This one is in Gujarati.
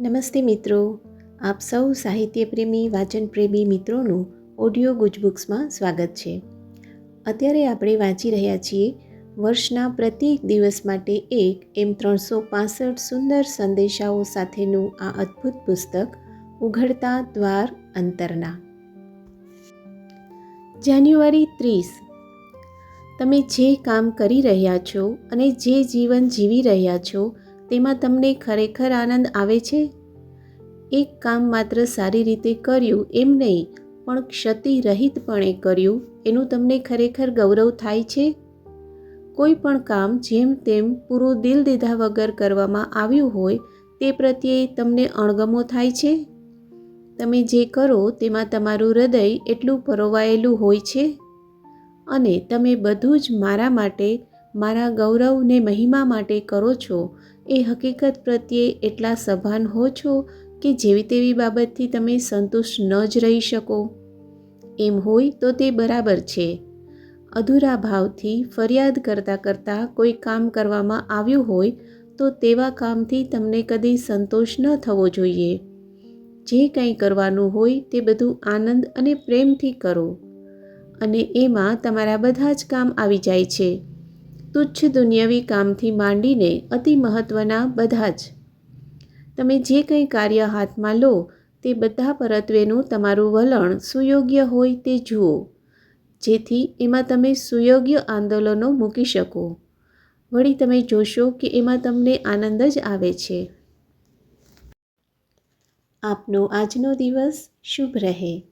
નમસ્તે મિત્રો. આપ સૌ સાહિત્યપ્રેમી, વાચનપ્રેમી મિત્રોનું ઓડિયો ગુજબુક્સમાં સ્વાગત છે. અત્યારે આપણે વાંચી રહ્યા છીએ વર્ષના પ્રત્યેક દિવસ માટે એક એમ ત્રણસો પાસઠ સુંદર સંદેશાઓ સાથેનું આ અદ્ભુત પુસ્તક, ઉઘડતા દ્વાર અંતરના. જાન્યુઆરી ત્રીસ. તમે જે કામ કરી રહ્યા છો અને જે જીવન જીવી રહ્યા છો તેમાં તમને ખરેખર આનંદ આવે છે? એક કામ માત્ર સારી રીતે કર્યું એમ નહીં, પણ ક્ષતિરહિતપણે કર્યું એનું તમને ખરેખર ગૌરવ થાય છે? કોઈ પણ કામ જેમ તેમ પૂરું દિલ દીધા વગર કરવામાં આવ્યું હોય તે પ્રત્યે તમને અણગમો થાય છે? તમે જે કરો તેમાં તમારું હૃદય એટલું પરોવાયેલું હોય છે? અને તમે બધું જ મારા માટે મારા ગૌરવને મહિમા માટે કરો છો, એ હકીકત પ્રત્યે એટલા સભાન હો છો કે જેવી તેવી બાબતથી તમે સંતુષ્ટ ન જ રહી શકો. એમ હોય તો તે બરાબર છે. અધૂરા ભાવથી ફરિયાદ કરતાં કરતાં કોઈ કામ કરવામાં આવ્યું હોય તો તેવા કામથી તમને કદી સંતોષ ન થવો જોઈએ. જે કંઈ કરવાનું હોય તે બધું આનંદ અને પ્રેમથી કરો. અને એમાં તમારા બધા જ કામ આવી જાય છે. તુચ્છ દુનિયાવી કામથી માંડીને અતિ મહત્ત્વના બધા જ. તમે જે કંઈ કાર્ય હાથમાં લો, તે બધા પરત્વેનું તમારું વલણ સુયોગ્ય હોય તે જુઓ, જેથી એમાં તમે સુયોગ્ય આંદોલનો મૂકી શકો. વળી તમે જોશો કે એમાં તમને આનંદ જ આવે છે. આપનો આજનો દિવસ શુભ રહે.